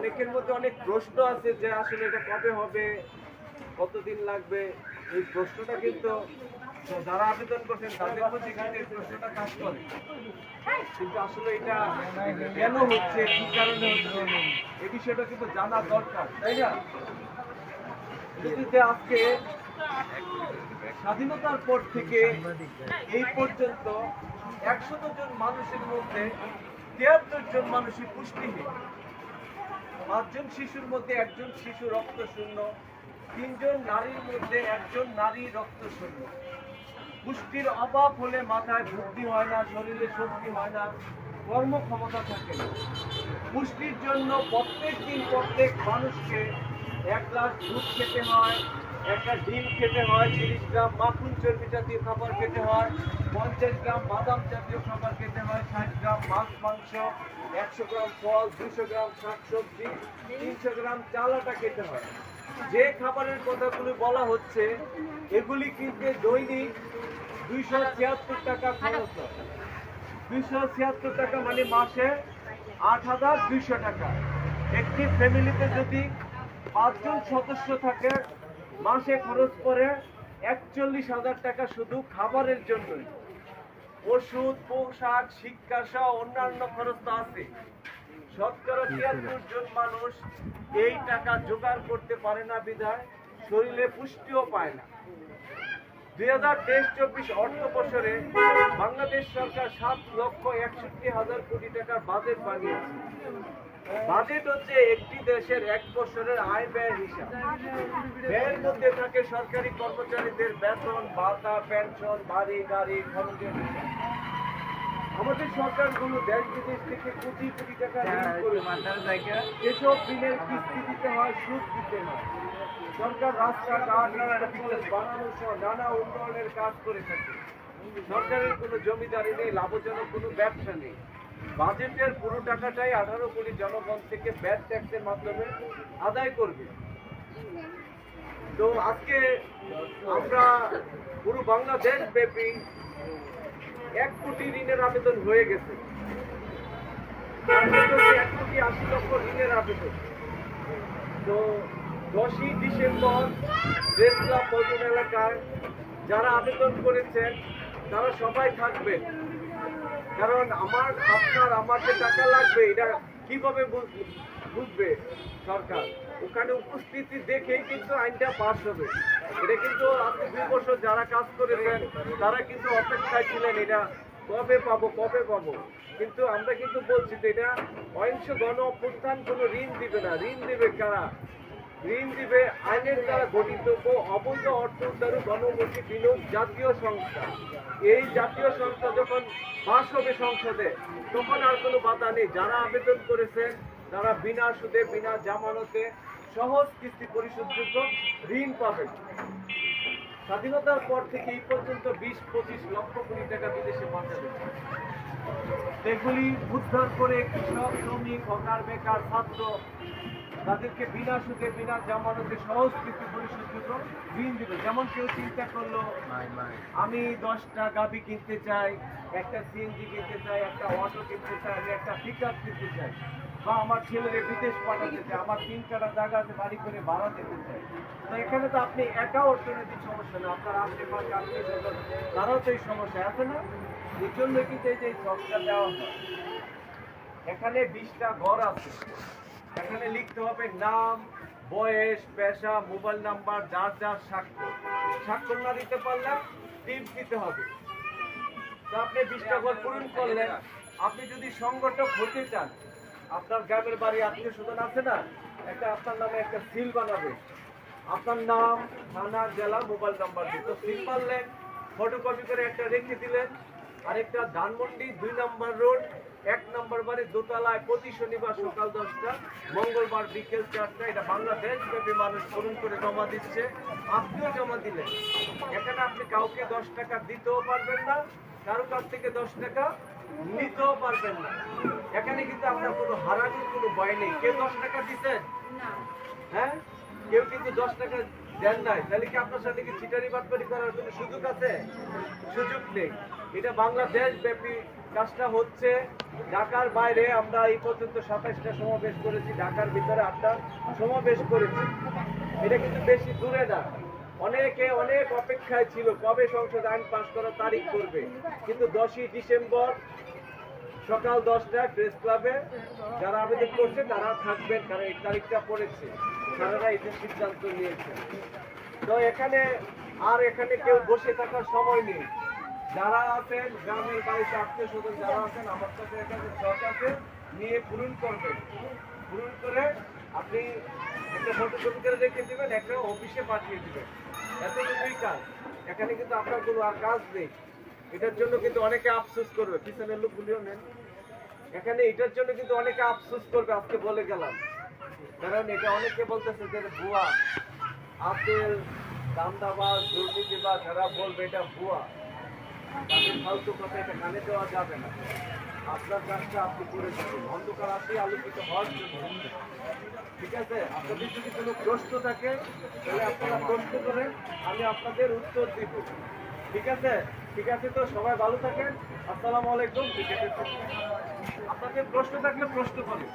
অনেকের মধ্যে অনেক প্রশ্ন আছে যে আসলে এটা কবে হবে, কতদিন লাগবে? এই প্রশ্নটা কিন্তু যারা আবেদন করছেন, তাদের মধ্যে কিন্তু এই প্রশ্নটা কাজ করে। কিন্তু আসলে এটা কেন হচ্ছে, কি কারণে হচ্ছে এই বিষয়টা কিন্তু জানা দরকার, তাই না? আজকে স্বাধীনতার পর থেকে এই পর্যন্ত একশত জন মানুষের মধ্যে তিয়াত্তর জন মানুষই পুষ্টিহীন পাঁচজন শিশুর মধ্যে একজন শিশু রক্ত শূন্য, তিনজন নারীর মধ্যে একজন নারী রক্ত শূন্য। পুষ্টির অভাব হলে মাথায় বুদ্ধি হয় না, শরীরে শক্তি হয় না, কর্মক্ষমতা থাকে না। পুষ্টির জন্য প্রত্যেক দিন প্রত্যেক মানুষকে এক গ্লাস দুধ খেতে হয় একটা ডিম খেতে হয় তিরিশ গ্রাম, মাখন চর্বি জাতীয় খাবার খেতে হয়, পঞ্চাশ গ্রাম, বাদাম জাতীয় খাবার খেতে হয়, ষাট গ্রাম, মাছ, মাংস, একশো গ্রাম ফল, দুশো গ্রাম শাকসবজি তিনশো গ্রাম চালাটা খেতে হয়। যে খাবারের কথাগুলি বলা হচ্ছে, এগুলি কিনতে দৈনিক দুইশো ছিয়াত্তর টাকা খরচ হয়। দুইশো ছিয়াত্তর টাকা মানে মাসে আট হাজার দুইশো টাকা। একটি ফ্যামিলিতে যদি পাঁচজন সদস্য থাকে মাসে খরচ করে একচল্লিশ হাজার টাকা শুধু খাবারের জন্যই। ওষুধ, পোশাক, শিক্ষা সহ অন্যান্য খরচ তো আছে। শতকরা তিয়াত্তর জন মানুষ এই টাকা জোগাড় করতে পারে না বিধায় শরীরে পুষ্টিও পায় না। দুই হাজার তেইশ চব্বিশ অর্থ বছরে বাংলাদেশ সরকার সাত লক্ষ একষট্টি হাজার কোটি টাকার বাজেট বানিয়েছে। বাজেট হচ্ছে একটি দেশের এক বছরের আয় ব্যয় হিসাব। ব্যয়ের মধ্যে থাকে সরকারি কর্মচারীদের বেতন ভাতা পেনশন বাড়ি গাড়ি খরচের আমাদের সরকার কোনো দেশ বিদেশ থেকে কোটি কোটি টাকা যেসব ঋণের কিস্তি দিতে হয় সুদ দিতে হয়। সরকার রাস্তাঘাট বানানো সহ নানা উন্নয়নের কাজ করে থাকে। সরকারের কোনো জমিদারি নেই লাভজনক কোনো ব্যবসা নেই। বাজেটের পুরো টাকাটাই আঠারো কোটি জনগণ থেকে ব্যাট ট্যাক্সের মাধ্যমে আদায় করবে। তো আজকে আমরা পুরো বাংলাদেশ ব্যাপী এক কোটি ঋণের আবেদন হয়ে গেছে। এক কোটি আশি লক্ষ ঋণের আবেদন। তো দশই ডিসেম্বর রেসলা পল্টন এলাকায় যারা আবেদন করেছেন, তারা সবাই থাকবেন। কারণ আমার, আপনার, আমার যে টাকা লাগবে, এটা কীভাবে বুঝ- বুঝবে সরকার? ওখানে উপস্থিতি দেখেই কিন্তু আইনটা পাস হবে। এটা কিন্তু আপনি দুই বছর যারা কাজ করেছেন, তারা কিন্তু অপেক্ষায় ছিলেন এটা কবে পাবো কবে পাবো। কিন্তু আমরা কিন্তু বলছি যে এটা অহিংস গণ অভ্যুত্থান কোনো ঋণ দিবে না। ঋণ দিবে কারা? ঋণ দিবে আইনের দ্বারা গঠিত ও অবৈধ অর্থ উদ্ধার গণমুখী বিনোদ জাতীয় সংস্থা। এই জাতীয় সংস্থা যখন পাশ হবে সংসদে, তখন আর কোনো বাধা নেই। যারা আবেদন করেছেন তারা বিনা সুদে, বিনা জামানতে সহজ কিস্তি পরিশোধযোগ্য ঋণ পাবেন স্বাধীনতার পর থেকে এই পর্যন্ত বিশ, পঁচিশ লক্ষ কোটি টাকা বিদেশে পাঠাবে। সেগুলি উদ্ধার করে কৃষক, শ্রমিক, হকার, বেকার, ছাত্র তাদেরকে বিনা সুদে বিনা জামানতে সহজ কিস্তি পরিশোধযোগ্য ঋণ দিবে যেমন কেউ চিন্তা করল আমি দশটা গাবি কিনতে চাই একটা সিএনজি কিনতে চাই একটা অটো কিনতে চাই আমি একটা পিক কিনতে চাই বা আমার ছেলেরে বিদেশ পাঠাতে চাই আমার তিন কাটা জায়গা আছে বাড়ি করে ভাড়া দিতে চাই। তো এখানে তো আপনি একা অর্থনৈতিক সমস্যা না আপনার আশেপাশে আত্মীয় স্বজন তারাও তো এই সমস্যা আছে না? এর জন্য কিন্তু এই যে এই দেওয়া হয়। এখানে বিশটা ঘর আছে। এখানে লিখতে হবে নাম, বয়স, পেশা, মোবাইল নাম্বার, যার যার স্বাক্ষর। স্বাক্ষর না দিতে পারলে টিপ দিতে হবে। তো আপনি বিশটা ঘর পূরণ করলেন। আপনি যদি সংগঠক হতে চান, আপনার গ্রামের বাড়ি আত্মীয় স্বজন আছে না, একটা আপনার নামে একটা সিল বানাবে। আপনার নাম, থানা, জেলা, মোবাইল নাম্বার দিয়ে। তো সিল মারলেন ফটোকপি করে একটা রেখে দিলেন। আরেকটা ধানমন্ডি, দুই নম্বর রোড এক নম্বর বাড়ি দোতলায় প্রতি শনিবার সকাল দশটা মঙ্গলবার বিকেল চারটা এটা বাংলাদেশ ব্যাপী মানুষ পূরণ করে জমা দিচ্ছে। আপনিও জমা দিলেন। এখানে আপনি কাউকে দশ টাকা দিতেও পারবেন না কারও কাছ থেকে দশ টাকা নিতেও পারবেন না। এখানে কিন্তু আপনার কোনো হারানোর কোনো ভয় নেই। কেউ দশ টাকা দিচ্ছেন হ্যাঁ? কেউ কিন্তু দশ টাকা দেন নাই। তাহলে কি আপনার সাথে কি চিটারি বাটপারি করার কোনো সুযোগ আছে? সুযোগ নেই। এটা বাংলাদেশ ব্যাপী কাজটা হচ্ছে। ঢাকার বাইরে আমরা এই পর্যন্ত সাতাশটা সমাবেশ করেছি, ঢাকার ভিতরে আটটা সমাবেশ করেছি। এটা কিন্তু বেশি দূরে না। অনেকে অনেক অপেক্ষায় ছিল, কবে সংসদ আইন পাশ করার তারিখ করবে। কিন্তু দশই ডিসেম্বর সকাল দশটায় প্রেস ক্লাবে যারা আবেদন করছে, তারা থাকবেন কারণ এই তারিখটা পড়েছে। তারা এটা সিদ্ধান্ত নিয়েছে। তো এখানে আর এখানে কেউ বসে থাকার সময় নেই। যারা আছেন, গ্রামের বাড়িতে আত্মীয় স্বজন যারা আছেন, আমার সাথে এখানে শখ আছে, নিয়ে পূরণ করবেন। পূরণ করে আপনি একটা ফটোকপি করে রেখে দিবেন, একটা অফিসে পাঠিয়ে দিবেন। এতটুকুই কাজ। এখানে কিন্তু আপনার কোনো আর কাজ নেই। এটার জন্য কিন্তু অনেকে আফসোস করবে। পিছনের লোকগুলিও নেন। এখানে এটার জন্য কিন্তু অনেকে আফসোস করবে, আজকে বলে গেলাম। কারণ এটা অনেকে বলতেছে যে ভুয়া। আপেল দামদাবাজ দুর্নীতিবাজ যারা বলবে এটা ভুয়া। তাদের দেওয়া যাবে না। আপনার কাজটা করে দেবেন অন্ধকার ঠিক আছে? যদি প্রশ্ন থাকে, তাহলে আপনারা আমি আপনাদের উত্তর দিব। ঠিক আছে? ঠিক আছে তো? সবাই ভালো থাকেন। আসসালামু আলাইকুম। ঠিক আছে আপনাদের প্রশ্ন থাকলে প্রশ্ন করেন।